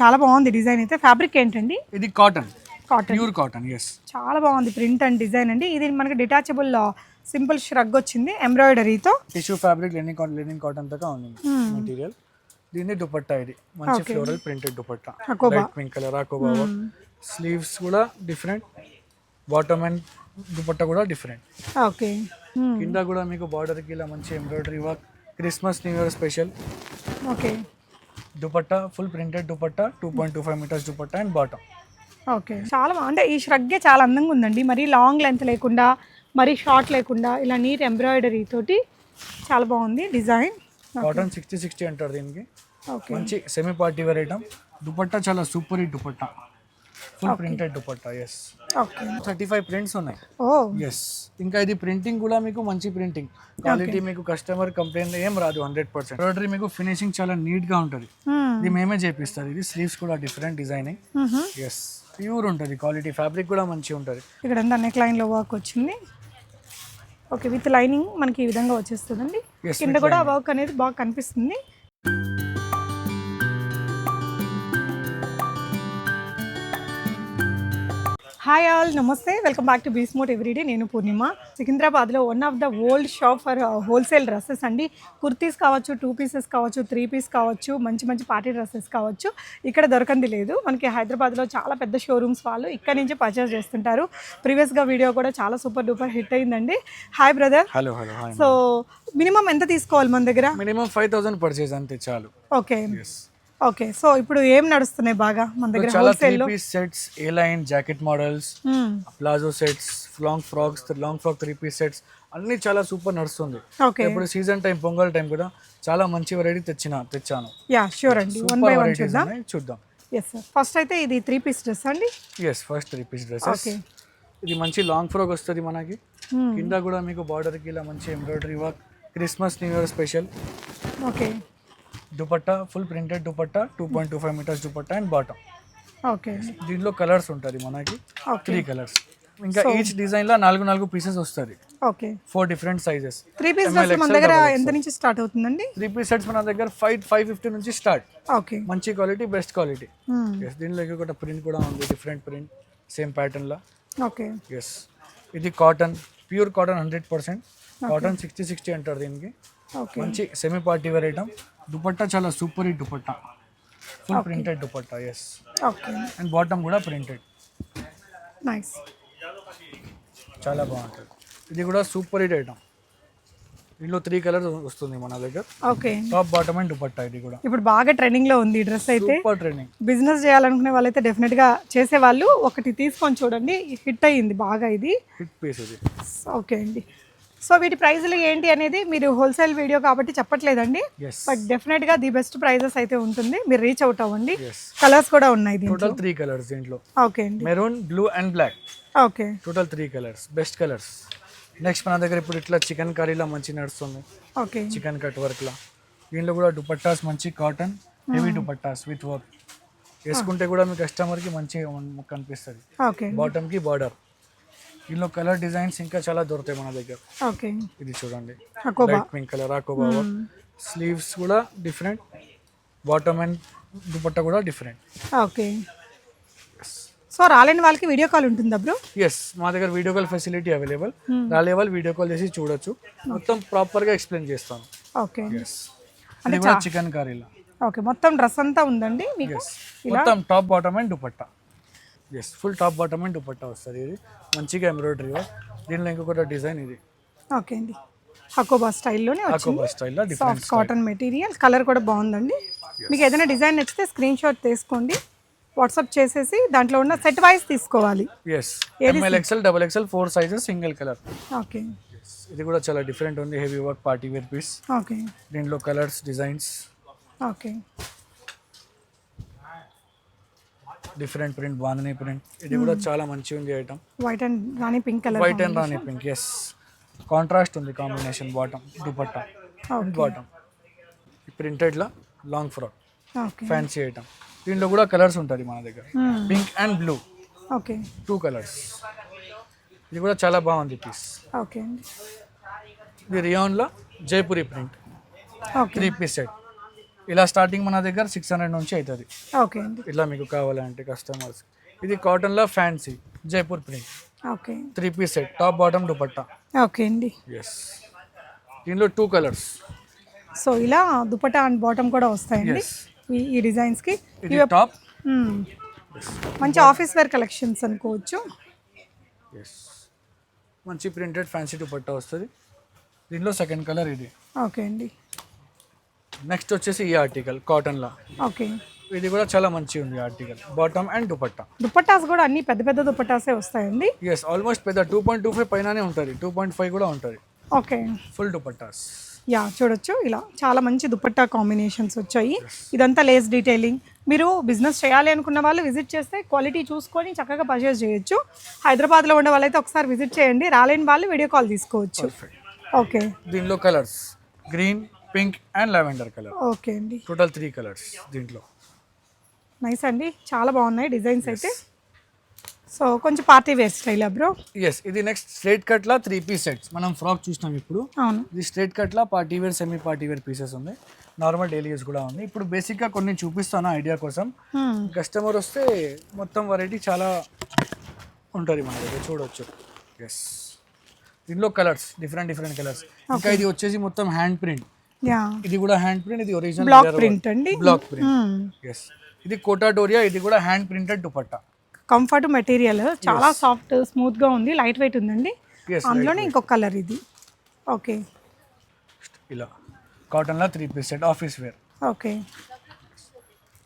చాలా బాగుంది డిజైన్ అయితే. ఫ్యాబ్రిక్ ఏంటండి? ఇది cotton cotton pure cotton yes చాలా బాగుంది ప్రింట్ అండ్ డిజైన్ అండి. ఇది మనకి డిటాచబుల్ సింపుల్ ష్రగ్ వచ్చింది ఎంబ్రాయిడరీతో tissue fabric linen cotton linen కాటన్తో ఉంది మెటీరియల్ దీన్ని దుపట్టా ఇది. మంచి ఫ్లోరల్ ప్రింటెడ్ దుపట్టా. అకోబా. లైట్ పింక్ కలర్ అకోబా స్లీవ్స్ కూడా డిఫరెంట్ బాటమ్ అండ్ దుపట్టా కూడా డిఫరెంట్ ఓకే కింద కూడా మీకు బార్డర్కి ఇలా మంచి embroidery work Christmas new year special okay dupatta full printed dupatta two point two five metres dupatta and bottom okay చాలా బా- అంటే ఈ ష్రగ్గే చాలా అందంగా ఉందండి. మరీ లాంగ్ లెంత్ లేకుండా మరీ షార్ట్ లేకుండా ఇలా నీట్ ఎంబ్రాయిడరీ తోటి చాలా బాగుంది డిజైన్. కాటన్ సిక్స్టీ సిక్స్టీ అంటారు దీనికి. ఓకే మంచి semi party wear item dupatta చాలా super hit dupatta. Full printed dupatta yes okay thirty five prints ఉన్నాయి. ఓ ఎస్ ఇంకా ఇది ప్రింటింగ్ కూడా మీకు మంచి ప్రింటింగ్ క్వాలిటీ మీకు కస్టమర్ కంప్లైంట్ ఏం రాదు హండ్రెడ్ పర్సెంట్ ఎంబ్రాయిడరీ మీకు ఫినిషింగ్ చాలా నీట్గా ఉంటుంది ఇది మేమే చేపిస్తారు. ఇది స్లీవ్స్ కూడా డిఫరెంట్ డిజైనింగ్ ఎస్ ప్యూర్ ఉంటుంది. క్వాలిటీ ఫ్యాబ్రిక్ కూడా మంచిగా ఉంటుంది. ఇక్కడ నెక్ లైన్లో వర్క్ వచ్చింది. ఓకే విత్ లైనింగ్ మనకి ఈ విధంగా వచ్చేస్తుందండి. కింద కూడా వర్క్ అనేది బాగా కనిపిస్తుంది. హాయ్ ఆల్ నమస్తే. వెల్కమ్ బ్యాక్ టు బీస్మోట్ ఎవ్రీడే నేను పూర్ణిమ. సికింద్రాబాద్లో one of the old shop for wholesale dresses అండి. కుర్తీస్ కావచ్చు టూ పీసెస్ కావచ్చు త్రీ పీస్ కావచ్చు మంచి మంచి పార్టీ డ్రెస్సెస్ కావచ్చు. ఇక్కడ దొరకంది లేదు. మనకి హైదరాబాద్లో చాలా పెద్ద షోరూమ్స్ వాళ్ళు ఇక్కడ నుంచి పర్చేస్ చేస్తుంటారు. ప్రీవియస్గా వీడియో కూడా చాలా సూపర్ డూపర్ హిట్ అయిందండి. Hi brother hello hello so minimum ఎంత తీసుకోవాలి మన దగ్గర? మినిమం ఫైవ్ థౌసండ్ పర్చేస్ అంతే చాలు. ఓకే ఓకే సో ఇప్పుడు ఏం నడుస్తున్నాయి బాగా మన దగ్గర చాలా three piece sets A line jacket models palazzo sets long frocks long frock three piece sets అన్ని చాలా సూపర్ నడుస్తుంది. ఓకే ఇప్పుడు సీజన్ టైం పొంగల్ టైం కూడా చాలా మంచి వెరైటీ తెచ్చిన తెచ్చాను. యా షూర్ అండి. వన్ బై వన్ చూద్దాం. చూద్దాం. ఎస్ సార్ ఫస్ట్ అయితే ఇది త్రీ పీస్ డ్రెస్ అండి? Yes first three piece okay ఇది మంచి లాంగ్ ఫ్రాక్ వస్తుంది మనకి. Hmm. కింద కూడా మీకు బార్డర్కి ఇలా మంచి embroidery work Christmas new year special okay dupatta full printed dupatta two point two five metres dupatta and bottom okay దీంట్లో కలర్స్ ఉంటుంది మనకి. త్రీ కలర్స్ ఇంకా ఈచ్ డిజైన్లో నాలుగు నాలుగు పీసెస్ వస్తుంది okay four different sizes three piece మన దగ్గర ఎంత నుంచి స్టార్ట్ అవుతుందండి? త్రీ పీస్ సెట్స్ మన దగ్గర ఫైవ్ ఫైవ్ ఫిఫ్టీ నుంచి స్టార్ట్ ఓకే మంచి క్వాలిటీ బెస్ట్ క్వాలిటీ. ఎస్ దీనిలో కూడా ప్రింట్ కూడా ఉంది డిఫరెంట్ ప్రింట్ సేమ్ ప్యాటర్న్ లా. ఓకే ఎస్ ఇది cotton pure cotton hundred percent cotton sixty sixty అంటారు దీనికి. ఓకే మంచి semi party wear item dupatta చాలా super hit dupatta. Full printed dupatta yes okay and bottom కూడా printed nice చాలా బాగుంటుంది. ఇది కూడా సూపర్ హిట్ ఐటమ్. దీంట్లో త్రీ కలర్స్ వస్తుంది మన దగ్గర. Okay top bottom and dupatta ఇది కూడా. ఇప్పుడు బాగా ట్రెండింగ్లో ఉంది ఈ డ్రెస్ అయితే. సూపర్ ట్రైనింగ్ బిజినెస్ చేయాలనుకునే వాళ్ళైతే డెఫినెట్గా చేసేవాళ్ళు. ఒకటి తీసుకొని చూడండి. హిట్ అయ్యింది బాగా ఇది. హిట్ పీస్ ఇది. ఓకే అండి. సో వీటి ప్రైజులు ఏంటి అనేది మీరు హోల్సేల్ వీడియో కాబట్టి చెప్పట్లేదండి. బట్ డెఫినెట్గా ది బెస్ట్ ప్రైజెస్ అయితే ఉంటుంది. మీరు రీచ్ అవుట్ అవ్వండి. కలర్స్ కూడా ఉన్నాయి టోటల్ త్రీ కలర్స్ దీంట్లో. ఓకే అండి. Maroon blue and black okay. Total three colours best colours next మన దగ్గర ఇప్పుడు ఇట్లా చికెన్ కర్రీలా మంచి నడుస్తుంది. ఓకే. చికెన్ కట్ వర్క్లా దీంట్లో కూడా దుపట్టాస్ మంచి cotton heavy dupattas with work వేసుకుంటే కూడా మీ కస్టమర్కి మంచిగా ఉం- కనిపిస్తుంది. ఓకే. బాటమ్కి బార్డర్ దీనిలో కలర్ డిజైన్స్ ఇంకా చాలా దొరుకుతాయి మన దగ్గర. ఓకే. ఇది చూడండి. అకోబా. లైట్ పింక్ కలర్ ఆకోబా స్లీవ్స్ కూడా డిఫరెంట్ బాటమ్ అండ్ దుపట్టా కూడా డిఫరెంట్ ఓకే. సో రాలేని వాళ్ళకి వీడియో కాల్ ఉంటుందా బ్రో ఎస్ మా దగ్గర వీడియో కాల్ ఫెసిలిటీ అవైలబుల్ రాలే వాళ్ళు వీడియో కాల్ చేసి చూడొచ్చు. మొత్తం ప్రాపర్గా ఎక్స్ప్లెయిన్ చేస్తాను. ఓకే. కూడా చికెన్ కర్రీలా ఓకే మొత్తం డ్రెస్ అంతా ఉందండి మీకు? మొత్తం top bottom and dupatta yes full top bottom and dupatta వస్తుంది ఇది. మంచిగా ఎంబ్రాయిడరీ దీనిలో ఇంకొకటి డిజైన్ ఇది. ఓకే అండి. అకోబా స్టైల్లోనే అకోబా స్టైల్లో సాఫ్ట్ కాటన్ మెటీరియల్ కలర్ కూడా బాగుందండి. మీకు ఏదైనా డిజైన్ నచ్చితే స్క్రీన్ షాట్ తీసుకోండి. వాట్సాప్ చేసేసి దాంట్లో ఉన్న సెట్ వైజ్ తీసుకోవాలి. S ML XL double XL four sizes single colour okay ఇది కూడా చాలా డిఫరెంట్ ఉంది. Heavy work party wear piece okay దీంట్లో colours designs okay different print bandhani print. ఇది కూడా చాలా మంచిగా ఉంది item. White and rani pink colour white and rani pink yes contrast ఉంది combination bottom dupatta bottom ప్రింటెడ్లో long frock okay fancy item దీంట్లో కూడా colours ఉంటుంది మన దగ్గర. Pink and blue okay two colours ఇది కూడా చాలా బాగుంది పీస్ ఓకే ఇది రియాన్లో Jaipuri print okay three piece set ఇలా స్టార్టింగ్ మన దగ్గర సిక్స్ హండ్రెడ్ నుంచి అవుతుంది ఓకే ఇట్లా మీకు కావాలంటే కస్టమర్స్ ఇది కాటన్లో fancy Jaipur print okay three piece set top bottom dupatta okay అండి. ఎస్ దీనిలో టూ కలర్స్ సో ఇలా దుపట్టా అండ్ బాటమ్ కూడా వస్తాయండి. ఈ డిజైన్స్కి ఇది టాప్ మ్మ్. మంచి ఆఫీస్ వేర్ కలెక్షన్స్ అనుకోవచ్చు. ఎస్ మంచి ప్రింటెడ్ ఫ్యాన్సీ దుపట్టా వస్తుంది. దీనిలో సెకండ్ కలర్ ఇది. ఓకే అండి. నెక్స్ట్ వచ్చేసి ఈ ఆర్టికల్ కాటన్లో ఓకే ఇది కూడా చాలా మంచి ఉంది article bottom and dupatta dupattas కూడా అన్ని పెద్ద పెద్ద దుపట్టాసే వస్తాయండి? ఎస్ ఆల్మోస్ట్ పెద్ద టూ పాయింట్ టూ ఫైవ్ పైననే ఉంటుంది. టూ పాయింట్ ఫైవ్ కూడా ఉంటుంది. ఓకే ఫుల్ దుపట్టాస్ యా చూడొచ్చు. ఇలా చాలా మంచి దుపట్టా కాంబినేషన్స్ వచ్చాయి. ఇదంతా లేస్ డీటెయిలింగ్ మీరు బిజినెస్ చేయాలి అనుకున్న వాళ్ళు విజిట్ చేస్తే క్వాలిటీ చూసుకొని చక్కగా పర్చేస్ చేయొచ్చు. హైదరాబాద్లో ఉండే వాళ్ళైతే ఒకసారి విజిట్ చేయండి. రాలేని వాళ్ళు వీడియో కాల్ తీసుకోవచ్చు. ఓకే దీనిలో colours green pink and lavender colour. Okay అండి. టోటల్ త్రీ కలర్స్ దీంట్లో. నైస్ అండి. చాలా బాగున్నాయి డిజైన్స్ అయితే. సో కొంచెం party wear style bro? Yes ఇది నెక్స్ట్ స్ట్రైట్ కట్లా త్రీ పీస్ సెట్స్ మనం ఫ్రాక్ చూసినాం ఇప్పుడు. అవును. ఇది స్ట్రైట్ కట్లా party wear semi party wear pieces ఉంది. నార్మల్ డైలీ యూస్ కూడా ఉంది. ఇప్పుడు బేసిక్గా కొన్ని చూపిస్తాను ఐడియా కోసం. Hmm. కస్టమర్ వస్తే మొత్తం వెరైటీ చాలా ఉంటుంది మన దగ్గర చూడవచ్చు ఎస్ దీనిలో కలర్స్ డిఫరెంట్ డిఫరెంట్ కలర్స్ ఇంకా ఇది వచ్చేసి మొత్తం హ్యాండ్ ప్రింట్ ఇది కూడా హ్యాండ్ ప్రింట్ ఇది ఒరిజినల్ బ్లాక్ ప్రింట్ అండి. బ్లాక్ ప్రింట్ ఎస్ ఇది కోటాడోరియా ఇది కూడా hand printed dupatta. Comfort material చాలా సాఫ్ట్ స్మూత్గా ఉంది లైట్ వెయిట్ ఉందండి అందులోనే ఇంకొక కలర్ ఇది. ఓకే ఇలా. కాటన్లో three piece set office wear okay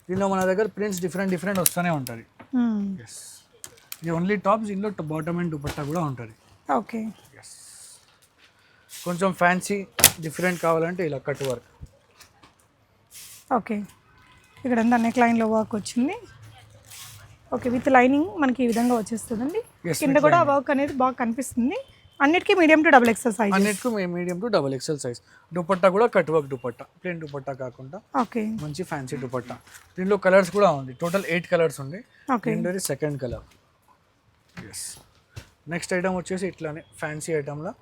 దీనిలో మన దగ్గర ప్రింట్స్ డిఫరెంట్ డిఫరెంట్ వస్తూనే ఉంటుంది. Hmm. ఇది ఓన్లీ టాప్స్ దీనిలో బాటమ్ అండ్ దుపట్టా కూడా ఉంటుంది. ఓకే కొంచెం ఫ్యాన్సీ డిఫరెంట్ కావాలంటే ఇలా కట్ వర్క్. ఓకే. ఇక్కడ అంతా నెక్ లైన్లో వర్క్ వచ్చింది. ఓకే విత్ లైనింగ్ మనకి ఈ విధంగా వచ్చేస్తుందండి. కింద కూడా వర్క్ అనేది బాగా కనిపిస్తుంది. అన్నిటికీ medium to double XL size అన్నిటికీ medium to double XL size dupatta కూడా cut work dupatta plain dupatta కాకుండా ఓకే. మంచి ఫ్యాన్సీ దుపట్టా. దీనిలో కలర్స్ కూడా ఉంది. టోటల్ ఎయిట్ కలర్స్ ఉంది. ఓకే. దీనిలో second colour yes next item వచ్చేసి ఇట్లానే fancy ఐటమ్లో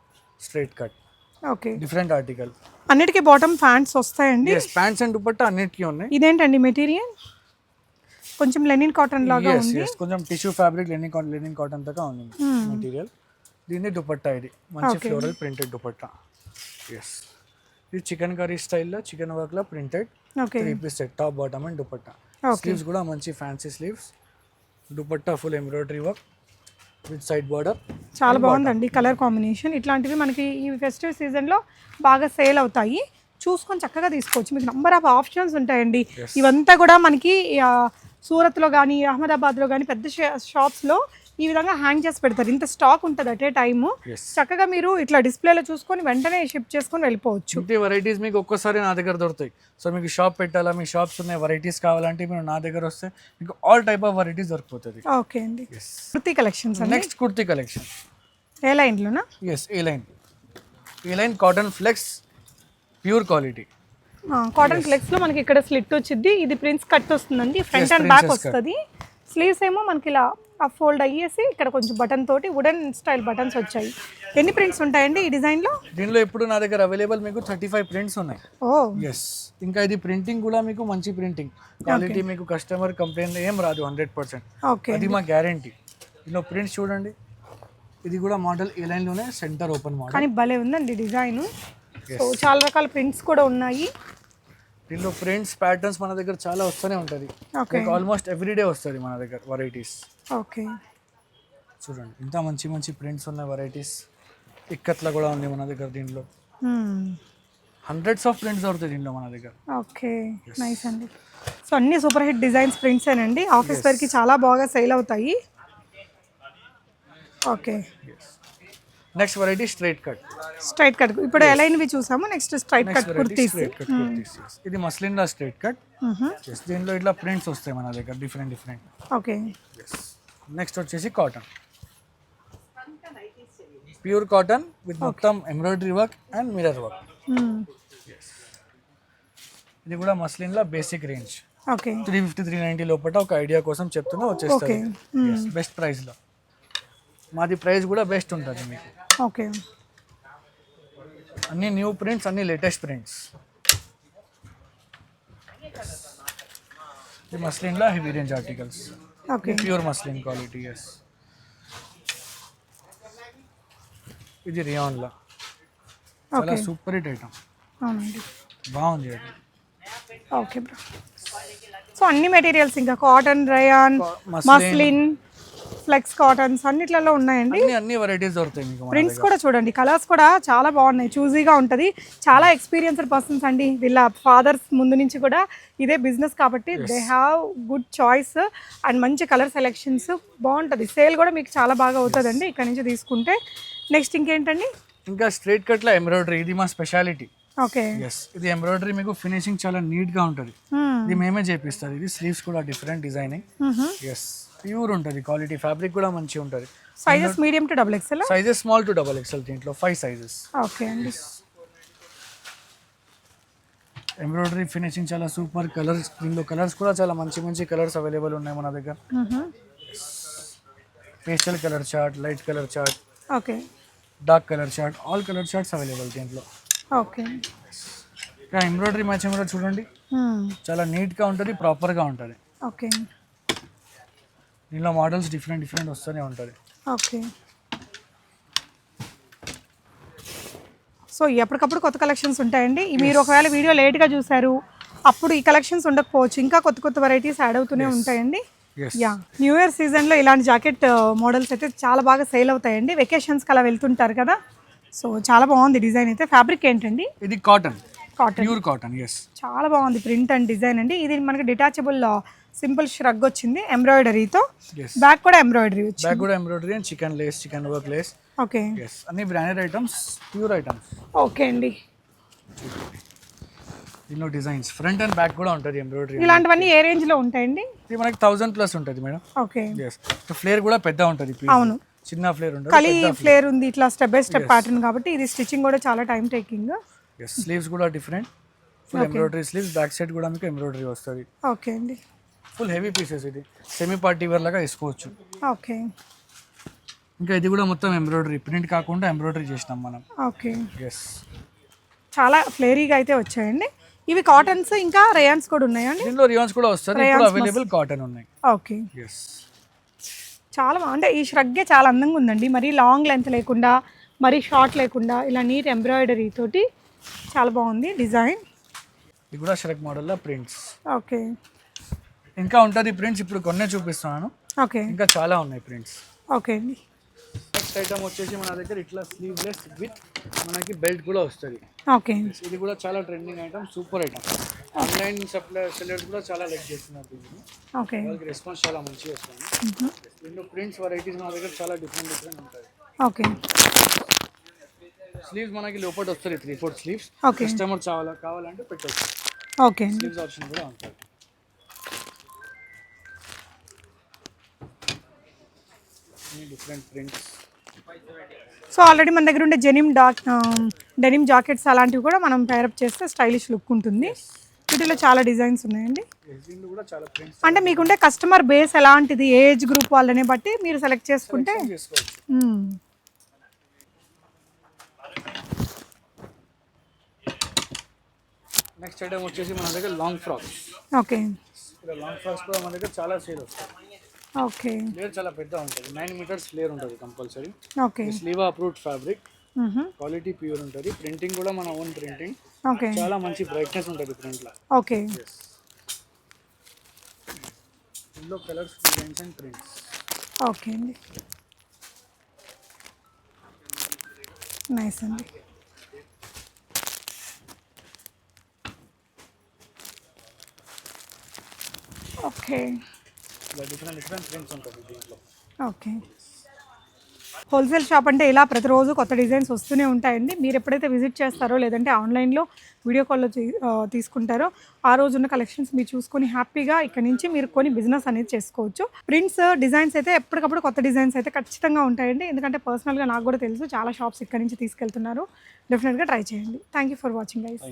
straight cut okay. Different article అన్నిటికీ బాటమ్ ఫ్యాంట్స్ వస్తాయండి. ప్యాంట్స్ అండ్ దుపట్టా అన్నిటికీ ఉన్నాయి. ఇదేంటండి మెటీరియల్ కొంచెం లెనిన్ కాటన్ లాగా ఉంది. కొంచెం tissue fabric linen cotton linen cotton దాకా ఉంది Hmm. మెటీరియల్ దీన్ని దుపట్టా ఇది. మంచి. Floral printed dupatta. ఎస్ ఇది చికెన్ కర్రీ స్టైల్లో చికెన్ వర్క్లో printed okay three piece set top bottom and dupatta Okay. Sleeves కూడా మంచి fancy sleeves dupatta full embroidery work with side border చాలా బాగుందండి కలర్ కాంబినేషన్ ఇట్లాంటివి మనకి ఈ ఫెస్టివ్ సీజన్లో బాగా సేల్ అవుతాయి. చూసుకొని చక్కగా తీసుకోవచ్చు. మీకు నంబర్ ఆఫ్ ఆప్షన్స్ ఉంటాయండి. ఇవంతా కూడా మనకి సూరత్లో కానీ అహ్మదాబాద్లో కానీ పెద్ద షాప్స్లో ఈ విధంగా హ్యాంగ్ చేసి పెడతారు. ఇంత స్టాక్ ఉంటుంది అట్ ఏ టైము చక్కగా మీరు ఇట్లా డిస్ప్లేలో చూసుకొని వెంటనే షిప్ చేసుకొని వెళ్ళిపోవచ్చు. ఇంటి వెరైటీస్ మీకు ఒక్కసారి నా దగ్గర దొరుకుతాయి. సో మీకు షాప్ పెట్టాలా మీ షాప్స్ ఉన్నాయి వెరైటీస్ కావాలంటే మీరు నా దగ్గర వస్తే మీకు ఆల్ టైప్ ఆఫ్ వెరైటీస్ దొరికిపోతుంది. ఓకే అండి. Kurti collections next kurti collection A లైన్లోనా? Yes A line A line cotton flex pure quality cotton ఫ్లెక్స్లో మనకి ఇక్కడ స్లిట్ వచ్చింది ఇది ప్రిన్స్ కట్ వస్తుందండి. Front and back. వస్తుంది. స్లీవ్స్ ఏమో మనకి ఇలా ఫోల్డ్ అయ్యేసి ఇక్కడ కొంచెం బటన్ తోటి వుడెన్ స్టైల్ బటన్స్ వచ్చాయి. ఎన్ని ప్రింట్స్ ఉంటాయండి ఈ డిజైన్లో దీనిలో ఇప్పుడు నా దగ్గర అవైలబుల్ మీకు థర్టీ ఫైవ్ ప్రింట్స్ ఉన్నాయి. ఓ. ఎస్ ఇంకా ఇది ప్రింటింగ్ కూడా మీకు మంచి ప్రింటింగ్ క్వాలిటీ మీకు కస్టమర్ కంప్లైంట్ ఏం రాదు హండ్రెడ్ పర్సెంట్ ఓకే అది మా గ్యారంటీ దీనిలో ప్రింట్స్ చూడండి. ఇది కూడా మోడల్ ఏ లైన్లోనే సెంటర్ ఓపెన్ మోడల్ కానీ భలే ఉందండి డిజైన్ సో చాలా రకాల ప్రింట్స్ కూడా ఉన్నాయి. దీనిలో ప్రింట్స్ ప్యాటర్న్స్ మన దగ్గర చాలా వస్తూనే ఉంటుంది. ఆల్మోస్ట్ ఎవ్రీడే వస్తుంది మన దగ్గర వెరైటీస్ ఓకే చూడండి ఇంత మంచి మంచి ప్రింట్స్ ఉన్న వెరైటీస్ ఇక్కత్లా కూడా ఉంది మన దగ్గర దీనిలో హండ్రెడ్స్ ఆఫ్ ప్రింట్స్ దొరుకుతాయి దీనిలో మన దగ్గర. ఓకే నైస్ అండి. సో అన్ని సూపర్ హిట్ డిజైన్స్ ప్రింట్స్ అండి ఆఫీస్ వేర్కి చాలా బాగా సేల్ అవుతాయి. Okay next variety straight cut straight cut ఇప్పుడు ఎలైన్వి చూసాము. Next straight cut kurtis. Straight cut kurtis ఇది మస్లిన్ లా స్ట్రైట్ కట్ దీనిలో ఇట్లా ప్రింట్స్ వస్తాయి మన దగ్గర డిఫరెంట్ డిఫరెంట్ ఓకే నెక్స్ట్ వచ్చేసి కాటన్ ప్యూర్ కాటన్ విత్ మొత్తం embroidery work and mirror work ఇది కూడా మస్లిన్ లా basic range okay three fifty three ninety లోపల ఒక ఐడియా కోసం చెప్తున్నా వచ్చేస్తుంది. బెస్ట్ ప్రైస్లో మాది ప్రైస్ కూడా బెస్ట్ ఉంటుంది మీకు. ఓకే అన్ని న్యూ ప్రింట్స్ అన్ని లేటెస్ట్ ప్రింట్స్ ఇది మస్లిన్లో heavy range articles okay pure muslin quality yes ఇది రియాన్లో చాలా ఓకే సూపర్ హిట్ ఐటమ్ అవునండి బాగుంది అది ఓకే బ్రో సో అన్ని మెటీరియల్స్ ఇంకా cotton rayon muslin muslin flex cottons అన్నిట్లలో ఉన్నాయండి. అన్ని అన్ని వెరైటీస్ దొరుకుతాయి మీకు మన ప్రింట్స్ కూడా చూడండి. కలర్స్ కూడా చాలా బాగున్నాయి. చూజీగా ఉంటుంది. చాలా ఎక్స్పీరియన్స్డ్ పర్సన్స్ అండి. వీళ్ళ ఫాదర్స్ ముందు నుంచి కూడా ఇదే బిజినెస్ కాబట్టి they have good choice and మంచి కలర్ సెలెక్షన్స్ బాగుంటుంది. సేల్ కూడా మీకు చాలా బాగా అవుతుందండి ఇక్కడ నుంచి తీసుకుంటే. నెక్స్ట్ ఇంకేంటండి? ఇంకా స్ట్రైట్ కట్లో ఎంబ్రాయిడరీ ఇది మా స్పెషాలిటీ ఓకే ఎస్ ఇది ఎంబ్రాయిడరీ మీకు ఫినిషింగ్ చాలా నీట్గా ఉంటుంది. ఇది మేమే చేపిస్తారు. ఇది స్లీవ్స్ కూడా డిఫరెంట్ డిజైనింగ్ ఎస్ ప్యూర్ ఉంటుంది క్వాలిటీ ఫ్యాబ్రిక్ కూడా మంచిగా ఉంటుంది. Sizes medium to double XL sizes small to double XL దీంట్లో ఫైవ్ సైజెస్ ఓకే అండి. ఎంబ్రాయిడరీ ఫినిషింగ్ చాలా సూపర్ కలర్స్ దీనిలో కలర్స్ కూడా చాలా మంచి మంచి కలర్స్ అవైలబుల్ ఉన్నాయి మన దగ్గర. Pastel colour chart light colour chart okay dark colour chart all colour charts available దీంట్లో. ఓకే ఎంబ్రాయిడరీ మ్యాచింగ్ కూడా చూడండి. చాలా నీట్గా ఉంటుంది ప్రాపర్గా ఉంటుంది. ఓకే దీనిలో మోడల్స్ డిఫరెంట్ డిఫరెంట్ వస్తూనే ఉంటుంది. ఓకే. సో ఎప్పటికప్పుడు కొత్త కలెక్షన్స్ ఉంటాయండి. మీరు ఒకవేళ వీడియో లేట్గా చూసారు అప్పుడు ఈ కలెక్షన్స్ ఉండకపోవచ్చు. ఇంకా కొత్త కొత్త వెరైటీస్ యాడ్ అవుతూనే ఉంటాయండి. యా న్యూ ఇయర్ సీజన్లో ఇలాంటి జాకెట్ మోడల్స్ అయితే చాలా బాగా సేల్ అవుతాయండి. వెకేషన్స్కి అలా వెళ్తుంటారు కదా. సో చాలా బాగుంది డిజైన్ అయితే. ఫ్యాబ్రిక్ ఏంటండి? ఇది cotton cotton pure cotton yes చాలా బాగుంది ప్రింట్ అండ్ డిజైన్ అండి. ఇది మనకి డిటాచబుల్ సింపుల్ ష్రగ్ వచ్చింది ఎంబ్రాయిడరీతో బ్యాక్ కూడా ఎంబ్రాయిడరీ వచ్చింది. బ్యాక్ కూడా embroidery and chikan lace chikan work lace okay yes అన్ని branded items pure items okay అండి. దీనిలో డిజైన్స్ ఫ్రంట్ అండ్ బ్యాక్ కూడా ఉంటుంది ఎంబ్రాయిడరీ ఇలాంటివన్నీ ఏ రేంజ్లో ఉంటాయండి? ఇది మనకి థౌసండ్ ప్లస్ ఉంటుంది మేడం. ఓకే ఎస్ ఫ్లేర్ కూడా పెద్ద ఉంటుంది. అవును. చిన్న ఫ్లేర్ ఉంటుంది కలి ఫ్లేర్ ఉంది ఇట్లా స్టెప్ బై స్టెప్ ప్యాటర్న్ కాబట్టి ఇది స్టిచ్చింగ్ కూడా చాలా టైం టేకింగ్ స్లీవ్స్ కూడా different full embroidery sleeves back side కూడా మీకు ఎంబ్రాయిడరీ వస్తుంది. ఓకే అండి. ఫుల్ హెవీ పీసెస్ ఇది. సెమీ పార్టీ వేర్ లాగా వేసుకోవచ్చు. ఓకే. ఇంకా ఇది కూడా మొత్తం ఎంబ్రాయిడరీ ప్రింట్ కాకుండా ఎంబ్రాయిడరీ చేసినాం మనం. ఓకే. ఎస్ చాలా ఫ్లేరీగా అయితే వచ్చాయండి. ఇవి కాటన్స్ ఇంకా రేయాన్స్ కూడా ఉన్నాయండి? దీనిలో రియాన్స్ కూడా వస్తుంది ఇప్పుడు అవైలబుల్ కాటన్ ఉన్నాయి. ఓకే. ఎస్ చాలా అంటే ఈ ష్రగ్గే చాలా అందంగా ఉందండి. మరీ లాంగ్ లెంత్ లేకుండా మరీ షార్ట్ లేకుండా ఇలా నీట్ ఎంబ్రాయిడరీ తోటి చాలా బాగుంది డిజైన్. ఇది కూడా షరక్ మోడల్లో ప్రింట్స్ ఓకే. ఇంకా ఉంటుంది ప్రింట్స్ ఇప్పుడు కొన్నే చూపిస్తున్నాను. ఓకే. ఇంకా చాలా ఉన్నాయి ప్రింట్స్ ఓకే అండి. నెక్స్ట్ ఐటమ్ వచ్చేసి మన దగ్గర ఇట్లా స్లీవ్లెస్ విత్ మనకి బెల్ట్ కూడా వస్తుంది. ఓకే ఇది కూడా చాలా trending item super item online supply sellers కూడా చాలా లైక్ చేస్తున్నారు దీన్ని. ఓకే. వాళ్ళకి రెస్పాన్స్ చాలా మంచిగా వస్తుంది. దీంట్లో ప్రింట్స్ వెరైటీస్ మన దగ్గర చాలా డిఫరెంట్ డిఫరెంట్ ఉంటాయి. ఓకే. స్లీవ్స్ మనకి లోపల వస్తుంది త్రీ ఫోర్ స్లీవ్స్ కస్టమర్ చాలా కావాలంటే పెట్టచ్చు. ఓకే స్లీవ్స్ ఆప్షన్ కూడా ఉంటుంది డిఫరెంట్ ప్రింట్స్ సో ఆల్రెడీ మన దగ్గర ఉండే జెనిమ్ డాక్ డెనిమ్ జాకెట్స్ అలాంటివి కూడా మనం పేరప్ చేస్తే స్టైలిష్ లుక్ ఉంటుంది. వీటిలో చాలా డిజైన్స్ ఉన్నాయండి. అంటే మీకుండే కస్టమర్ బేస్ ఎలాంటిది ఏజ్ గ్రూప్ వాళ్ళని బట్టి మీరు సెలెక్ట్ చేసుకుంటే. నెక్స్ట్ ఐటమ్ వచ్చేసి మన దగ్గర long frocks okay long frocks కూడా మన దగ్గర చాలా సేల్ వస్తాయి. ఓకే. ఫ్లేర్ చాలా పెద్ద ఉంటుంది. నైన్ మీటర్స్ ఫ్లేర్ ఉంటుంది కంపల్సరీ ఓకే. స్లీవా అప్రూవ్డ్ ఫ్యాబ్రిక్. క్వాలిటీ ప్యూర్ ఉంటుంది. ప్రింటింగ్ కూడా మన ఓన్ ప్రింటింగ్ ఓకే. చాలా మంచి బ్రైట్నెస్ ఉంటుంది ప్రింట్లో ఓకే. ఎస్ ఇందులో colours designs and prints okay అండి. నైస్ అండి. ఓకే. డిఫరెంట్ డిఫరెంట్ ప్రింట్స్ ఉంటుంది దీంట్లో ఓకే హోల్సేల్ షాప్ అంటే ఇలా ప్రతిరోజు కొత్త డిజైన్స్ వస్తూనే ఉంటాయండి. మీరు ఎప్పుడైతే విజిట్ చేస్తారో లేదంటే ఆన్లైన్లో వీడియో కాల్లో తీసుకుంటారో ఆ రోజు ఉన్న కలెక్షన్స్ మీరు చూసుకొని హ్యాపీగా ఇక్కడ నుంచి మీరు కొని బిజినెస్ అనేది చేసుకోవచ్చు. ప్రింట్స్ డిజైన్స్ అయితే ఎప్పటికప్పుడు కొత్త డిజైన్స్ అయితే ఖచ్చితంగా ఉంటాయండి. ఎందుకంటే పర్సనల్గా నాకు కూడా తెలుసు చాలా షాప్స్ ఇక్కడ నుంచి తీసుకెళ్తున్నారు. డెఫినెట్గా ట్రై చేయండి. Thank you for watching guys